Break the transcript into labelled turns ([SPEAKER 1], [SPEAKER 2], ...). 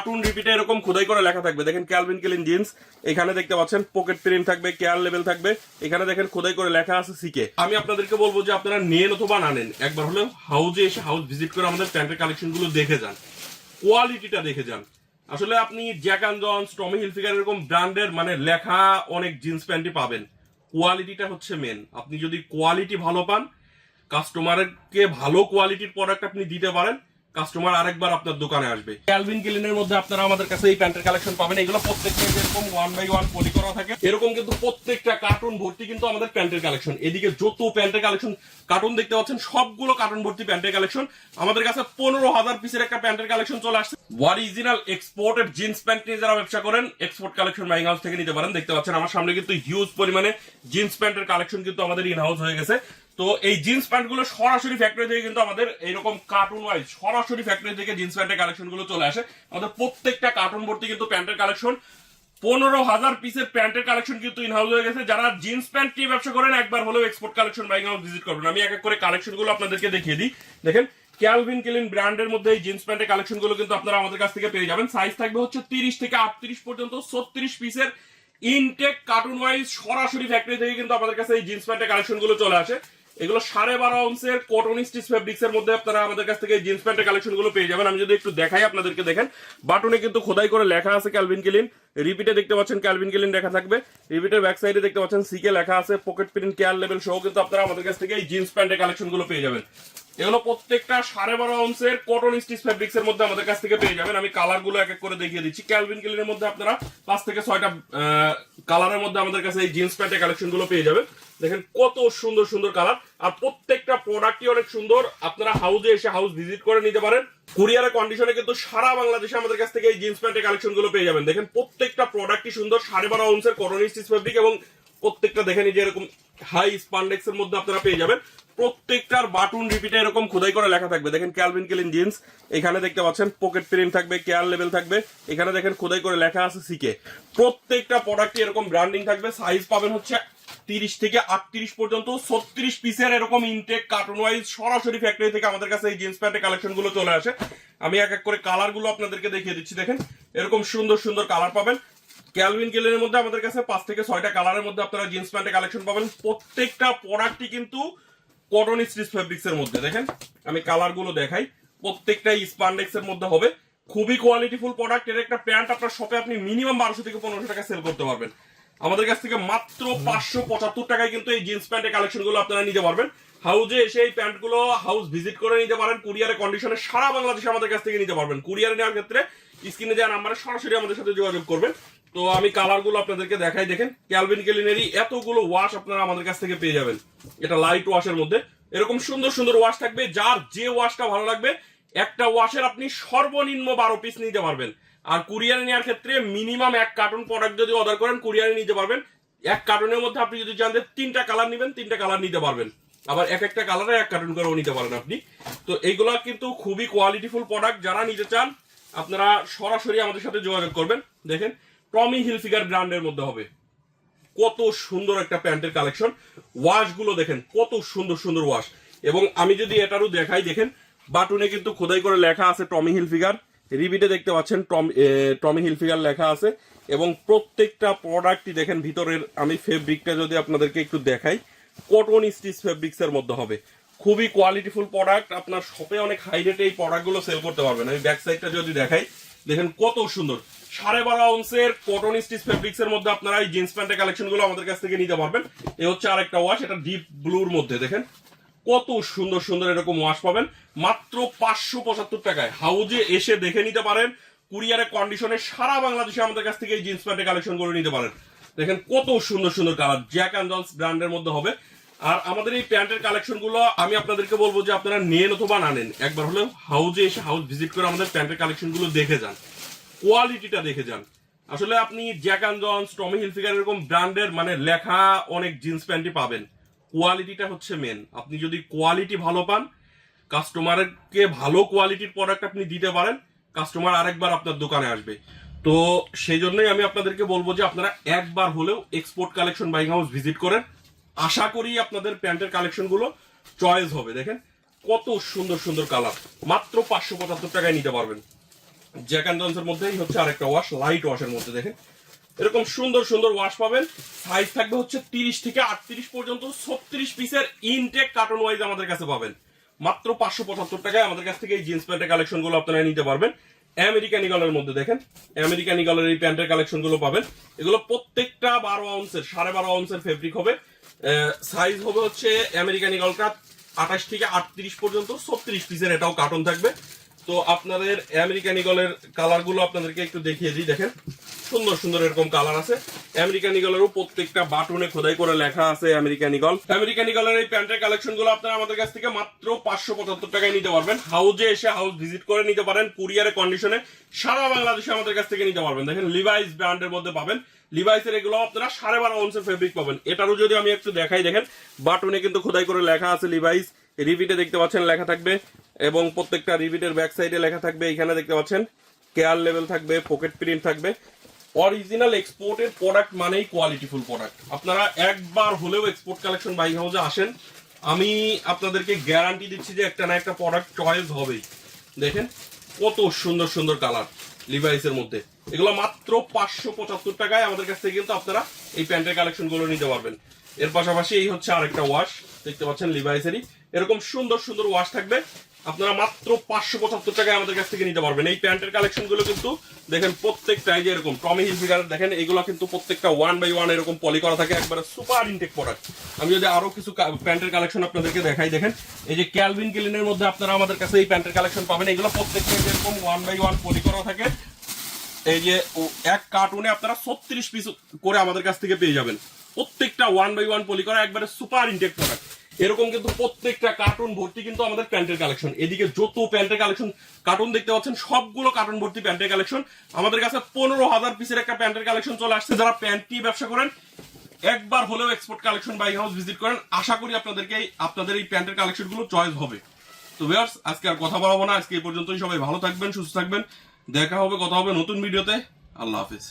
[SPEAKER 1] Button রিপিটে এরকম খোদাই করে লেখা থাকবে। দেখেন ক্যালভিন কেলিন জিন্স এখানে দেখতে পাচ্ছেন পকেট প্রিন্ট থাকবে কেয়ার লেভেল থাকবে, এখানে দেখেন খোদাই করে লেখা আছে সিকে আমি আপনাদেরকে বলব যে আপনারা নেন অথবা না নেন, একবার হলেও হাউজে এসে হাউস ভিজিট করে আমাদের প্যান্টের কালেকশনগুলো দেখে যান। কোয়ালিটিটা দেখে যান। আসলে আপনি জ্যাকান জন্স টমি হিলফিগার এরকম ব্র্যান্ডের মানে লেখা অনেক জিন্স প্যান্টই পাবেন। কোয়ালিটিটা হচ্ছে মেন আপনি যদি কোয়ালিটি ভালো পান কাস্টমারকে ভালো কোয়ালিটির প্রোডাক্ট আপনি দিতে পারেন কাস্টমার আরেকবার আপনার দোকানে আসবে। ক্যালভিন কিলিনের মধ্যে আপনারা আমাদের কাছে এই প্যান্টের কালেকশন পাবেন। এগুলো প্রত্যেকটা যেরকম ওয়ান বাই ওয়ান পলি করা থাকে। এরকম কিন্তু প্রত্যেকটা কার্টুন ভর্তি কিন্তু আমাদের প্যান্টের কালেকশন এদিকে যত প্যান্টের কালেকশন কার্টুন দেখতে পাচ্ছেন, সবগুলো কার্টুন ভর্তি প্যান্টের কালেকশন আমাদের কাছে পনেরো হাজার পিসের একটা প্যান্টের কালেকশন চলে আসছে। অরিজিনাল এক্সপোর্টেড জিন্স প্যান্ট নিয়ে যারা ব্যবসা করেন এক্সপোর্ট কালেকশন মাইং হাউস থেকে নিতে পারেন। দেখতে পাচ্ছেন, আমার সামনে কিন্তু হিউজ পরিমাণে জিন্স প্যান্টের কালেকশন কিন্তু আমাদের ইন হাউস হয়ে গেছে। তো এই জিন্স প্যান্টগুলো সরাসরি ফ্যাক্টরি থেকে কিন্তু আমাদের এইরকম কার্টুন ওয়াইজ সরাসরি ফ্যাক্টরি থেকে জিন্স প্যান্টের কালেকশনগুলো চলে আসে। আমাদের প্রত্যেকটা কার্টুন ভর্তি কিন্তু প্যান্টের কালেকশন পনেরো হাজার পিসের প্যান্টের কালেকশন কিন্তু ইন হাউস হয়ে গেছে। যারা জিন্স প্যান্ট নিয়ে ব্যবসা করেন, একবার হলেও export collection buying house visit করবেন। আমি এক এক করে কালেকশনগুলো আপনাদেরকে দেখিয়ে দিই। দেখেন ক্যালভিন কেলিন ব্র্যান্ডের মধ্যে এই জিন্স প্যান্টের কালেকশনগুলো কিন্তু আপনারা আমাদের কাছ থেকে পেয়ে যাবেন। সাইজ থাকবে হচ্ছে তিরিশ থেকে আটত্রিশ পর্যন্ত, ছত্রিশ পিসের ইনটেক কার্টুন ওয়াইজ সরাসরি ফ্যাক্টরি থেকে কিন্তু আমাদের কাছে এই জিন্স প্যান্টের কালেকশনগুলো চলে আসে। এগুলো সাড়ে বারো অংশের কটন স্টিচ ফেব্রিক্স এর মধ্যে আপনারা আমাদের কাছ থেকে জিন্স প্যান্টের কালেকশনগুলো পেয়ে যাবেন। আমি যদি একটু দেখাই আপনাদেরকে, দেখেন বাটনে কিন্তু খোদাই করে লেখা আছে ক্যালভিন কেলিন রিপিটে দেখতে পাচ্ছেন ক্যালভিন কেলিন লেখা থাকবে। রিপিটের ব্যাক সাইডে দেখতে পাচ্ছেন সিকে লেখা আছে পকেট প্রিন্ট কেয়ার লেভেল সহ কিন্তু আপনারা আমাদের কাছ থেকে এই জিন্স প্যান্টের কালেকশনগুলো পেয়ে যাবেন। এগুলো প্রত্যেকটা সাড়ে বারো অংশের কটন স্টিচ ফেব্রিক্স এর মধ্যে আমাদের কাছ থেকে পেয়ে যাবেন। আমি কালারগুলো এক এক করে দেখিয়ে দিচ্ছি। ক্যালভিন কেলিনের মধ্যে আপনারা পাঁচ থেকে ছয়টা কালারের মধ্যে আমাদের কাছে এই জিন্স প্যান্টের কালেকশনগুলো পেয়ে যাবেন। দেখেন কত সুন্দর সুন্দর কালার আর প্রত্যেকটা প্রোডাক্টই অনেক সুন্দর। আপনারা হাউসে এসে হাউস ভিজিট করে নিতে পারেন। কুরিয়ারের কন্ডিশনে কিন্তু সারা বাংলাদেশে আমাদের কাছ থেকে এই জিন্স প্যান্টের কালেকশনগুলো পেয়ে যাবেন। দেখেন প্রত্যেকটা প্রোডাক্টই সুন্দর। সাড়ে বারো অংশের করোনি স্টিচ ফেব্রিক এবং প্রত্যেকটা এই যে এরকম হাই স্পান্ডেক্স এর মধ্যে আপনারা পেয়ে যাবেন। প্রত্যেকটার বাটন রিপিটে এরকম খোদাই করে লেখা থাকবে। দেখেন ক্যালভিন কেলিন জিন্স এখানে দেখতে পাচ্ছেন পকেট প্রিন্ট থাকবে কেয়ার লেভেল থাকবে। এখানে দেখেন খোদাই করে লেখা আছে সিকে প্রত্যেকটা প্রোডাক্টই এরকম ব্র্যান্ডিং থাকবে। সাইজ পাবেন হচ্ছে তিরিশ থেকে আটত্রিশ পর্যন্ত। ছত্রিশ পিসের এরকম ইনটেক কার্টুন ওয়াইজ সরাসরি ফ্যাক্টরি থেকে আমাদের কাছে এই জিন্স প্যান্টের কালেকশনগুলো চলে আসে। আমি এক এক করে কালারগুলো আপনাদেরকে দেখিয়ে দিচ্ছি। দেখেন, এরকম সুন্দর সুন্দর কালার পাবেন। ক্যালভিন কেলেনের মধ্যে আমাদের কাছে পাঁচ থেকে ছয়টা কালারের মধ্যে আপনারা জিন্স প্যান্টের কালেকশন পাবেন। প্রত্যেকটা প্রোডাক্টই কিন্তু কটন স্টিচ ফেব্রিক্স এর মধ্যে। দেখেন, আমি কালারগুলো দেখাই। প্রত্যেকটা স্পান্ডেক্স এর মধ্যে হবে। খুবই কোয়ালিটিফুল প্রোডাক্টের একটা প্যান্ট আপনার শপে আপনি মিনিমাম বারোশো থেকে পনেরোশো টাকা সেল করতে পারবেন। আমাদের কাছ থেকে মাত্র পাঁচশো পঁচাত্তর টাকায় কিন্তু এই জিন্স প্যান্টের কালেকশনগুলো আপনারা নিতে পারবেন। হাউজে এসে এই প্যান্টগুলো হাউস ভিজিট করে নিতে পারেন। কুরিয়ারের কন্ডিশনে সারা বাংলাদেশে আমাদের কাছ থেকে নিতে পারবেন। কুরিয়ারে নেওয়ার ক্ষেত্রে স্ক্রিনে দেওয়া নাম্বারে সরাসরি আমাদের সাথে যোগাযোগ করবেন। তো আমি কালারগুলো আপনাদেরকে দেখাই, দেখেন। ক্যালভিন কেলিনেরই এতগুলো ওয়াশ আপনারা আমাদের কাছ থেকে পেয়ে যাবেন। এটা লাইট ওয়াশের মধ্যে। এরকম সুন্দর সুন্দর ওয়াশ থাকবে, যার যে ওয়াশটা ভালো লাগবে, একটা ওয়াশের আপনি সর্বনিম্ন বারো পিস নিতে পারবেন। আর কুরিয়ারে নেওয়ার ক্ষেত্রে মিনিমাম এক কার্টুন প্রোডাক্ট যদি অর্ডার করেন কুরিয়ারে নিতে পারবেন। এক কার্টুনের মধ্যে আপনি যদি যে তিনটা কালার নেবেন, তিনটা কালার নিতে পারবেন। আবার এক একটা কালারে এক কার্টুন করেও নিতে পারেন আপনি। তো এইগুলা কিন্তু খুবই কোয়ালিটিফুল প্রোডাক্ট যারা নিতে চান, আপনারা সরাসরি আমাদের সাথে যোগাযোগ করবেন। দেখেন টমি হিল হিলফিগার ব্র্যান্ডের মধ্যে হবে। কত সুন্দর একটা প্যান্টের কালেকশন। ওয়াশগুলো দেখেন, কত সুন্দর সুন্দর ওয়াশ। এবং আমি যদি এটারও দেখাই, দেখেন, বাটুনে কিন্তু খোদাই করে লেখা আছে টমি হিল হিলফিগার। রিবিটে দেখতে পাচ্ছেন, টম- টমি হিলফিগার লেখা আছে। এবং প্রত্যেকটা প্রোডাক্টই দেখেন, ভিতরের আমি ফেব্রিকটা যদি আপনাদেরকে একটু দেখাই কটন স্টিচ ফেব্রিক্স এর মধ্যে হবে। খুবই কোয়ালিটিফুল প্রোডাক্ট আপনার শপে অনেক হাই রেটে এই প্রোডাক্টগুলো সেল করতে পারবেন। আমি ব্যাক সাইডটা যদি দেখাই, দেখেন কত সুন্দর। সাড়ে বারো আউন্সের কটন স্টিচ ফেব্রিক্স এর মধ্যে আপনারা এই জিন্স প্যান্টের কালেকশনগুলো আমাদের কাছ থেকে নিতে পারবেন। এ হচ্ছে আরেকটা ওয়াশ এটা ডিপ ব্লুর মধ্যে, দেখেন। কত সুন্দর সুন্দর এরকম ওয়াশ পাবেন। মাত্র পাঁচশো পঁচাত্তর টাকায়। হাউজে এসে দেখে নিতে পারেন। কুরিয়ারের কন্ডিশনে সারা বাংলাদেশে আমাদের কাছ থেকে এই জিন্স প্যান্টের কালেকশন করে নিতে পারেন। দেখেন কত সুন্দর সুন্দর কালার জ্যাক অ্যান্ড জন্স ব্র্যান্ডের মধ্যে হবে। আর আমাদের এই প্যান্টের কালেকশনগুলো আমি আপনাদেরকে বলব যে আপনারা নেন অথবা না নেন। একবার হলেও হাউজে এসে হাউস ভিজিট করে আমাদের প্যান্টের কালেকশনগুলো দেখে যান। কোয়ালিটিটা দেখে যান। আসলে আপনি Jack and Jones Tommy Hilfiger এরকম ব্র্যান্ডের মানে লেখা অনেক জিন্স প্যান্টই পাবেন। কোয়ালিটিটা হচ্ছে মেন আপনি যদি কোয়ালিটি ভালো পান কাস্টমারকে ভালো কোয়ালিটির প্রোডাক্ট আপনি দিতে পারেন কাস্টমার আরেকবার আপনার দোকানে আসবে। তো সেই জন্যই আমি আপনাদেরকে বলব যে আপনারা একবার হলেও export collection buying house visit করেন। আশা করি আপনাদের প্যান্টের কালেকশনগুলো চয়েস হবে। দেখেন, কত সুন্দর সুন্দর কালার মাত্র পাঁচশো পঁচাত্তর টাকায় নিতে পারবেন। জ্যাক অ্যান্ড জনসের মধ্যেই হচ্ছে আরেকটা ওয়াশ লাইট ওয়াশের মধ্যে দেখেন। এরকম সুন্দর সুন্দর ওয়াশ পাবেন। সাইজ থাকবে হচ্ছে তিরিশ থেকে আটত্রিশ পর্যন্ত, ছত্রিশ পিসের ইনটেক কার্টন ওয়াইজ আমাদের কাছে পাবেন। মাত্র পাঁচশো পঁচাত্তর টাকায় আমাদের কাছ থেকে এই জিন্স প্যান্টের কালেকশনগুলো আপনারা নিতে পারবেন। আমেরিকান ইগলের মধ্যে দেখেন। আমেরিকান ইগলের এই প্যান্টের কালেকশনগুলো পাবেন। এগুলো প্রত্যেকটা বারো আউন্সের সাড়ে বারো আউন্সের ফেব্রিক হবে। সাইজ হবে হচ্ছে আমেরিকান ইগলটা আঠাশ থেকে আটত্রিশ পর্যন্ত, ছত্রিশ পিসের এটাও কার্টন থাকবে। তো আপনাদের আমেরিকান ইগলের কালারগুলো আপনাদেরকে একটু দেখিয়ে দিই, দেখেন। সুন্দর সুন্দর এরকম কালার আছে। আমেরিকান ইগলেরও প্রত্যেকটা বাটনে খোদাই করে লেখা আছে আমেরিকান ইগল আমেরিকান ইগলের এই প্যান্টের কালেকশনগুলো আপনারা আমাদের কাছ থেকে মাত্র পাঁচশো পঁচাত্তর টাকায় নিতে পারবেন। হাউজে এসে হাউস ভিজিট করে নিতে পারেন। কুরিয়ারের কন্ডিশনে সারা বাংলাদেশে আমাদের কাছ থেকে নিতে পারবেন। দেখেন লিভাইস ব্র্যান্ডের মধ্যে পাবেন। লিভাইসের এগুলো আপনারা সাড়ে বারো অংশের ফেব্রিক পাবেন। এটারও যদি আমি একটু দেখাই, দেখেন, বাটনে কিন্তু খোদাই করে লেখা আছে লিভাইস রিভিটে দেখতে পাচ্ছেন, লেখা থাকবে এবং প্রত্যেকটা রিভিটের ব্যাক সাইডে লেখা থাকবে, এখানে দেখতে পাচ্ছেন, কেয়ার লেভেল থাকবে, পকেট প্রিন্ট থাকবে। অরিজিনাল এক্সপোর্টের প্রোডাক্ট মানেই কোয়ালিটিফুল প্রোডাক্ট আপনারা একবার হলেও এক্সপোর্ট কালেকশন বাইক হাউসে আসেন। আমি আপনাদেরকে গ্যারান্টি দিচ্ছি যে একটা না একটা প্রোডাক্ট চয়েস হবেই। দেখেন, কত সুন্দর সুন্দর কালার লিভাইসের মধ্যে। এগুলো মাত্র পাঁচশো পঁচাত্তর টাকায় আমাদের কাছ থেকে কিন্তু আপনারা এই প্যান্টের কালেকশনগুলো নিতে পারবেন। এর পাশাপাশি এই হচ্ছে আরেকটা ওয়াশ দেখতে পাচ্ছেন লিভাইসেরই এরকম সুন্দর সুন্দর ওয়াশ থাকবে। আপনারা মাত্র পাঁচশো পঁচাত্তর টাকায় আমাদের কাছ থেকে নিতে পারবেন। এই প্যান্টের কালেকশনগুলো কিন্তু দেখেন প্রত্যেকটা, এই যে এরকম টমি হিল ফিগার, দেখেন এগুলো কিন্তু প্রত্যেকটা ওয়ান বাই ওয়ান এরকম পলি করা থাকে, একবারে সুপার ইনটেক প্রোডাক্ট। আমি যদি আরও কিছু প্যান্টের কালেকশন আপনাদেরকে দেখাই, দেখেন, এই যে ক্যালভিন কিলিনের মধ্যে আপনারা আমাদের কাছে এই প্যান্টের কালেকশন পাবেন। এগুলো প্রত্যেকটা এরকম ওয়ান বাই ওয়ান পলি করা থাকে। এই যে এক কার্টুনে আপনারা ছত্রিশ পিস করে আমাদের কাছ থেকে পেয়ে যাবেন। প্রত্যেকটা ওয়ান বাই ওয়ান পলি করা, একবারে সুপার ইনটেক প্রোডাক্ট। এরকম কিন্তু প্রত্যেকটা কার্টুন ভর্তি কিন্তু আমাদের প্যান্টের কালেকশন এদিকে যত প্যান্টের কালেকশন কার্টুন দেখতে পাচ্ছেন, সবগুলো কার্টুন ভর্তি প্যান্টের কালেকশন আমাদের কাছে পনেরো হাজার পিসের একটা প্যান্টের কালেকশন চলে আসছে। যারা প্যান্ট ব্যবসা করেন, একবার হলেও export collection buying house visit করেন। আশা করি আপনাদেরকে আপনাদের এই প্যান্টের কালেকশনগুলো চয়েস হবে। তো ভিউয়ার্স আজকে আর কথা বলব না। আজকে এই পর্যন্তই সবাই ভালো থাকবেন, সুস্থ থাকবেন। দেখা হবে, কথা হবে নতুন ভিডিওতে আল্লাহ হাফিজ।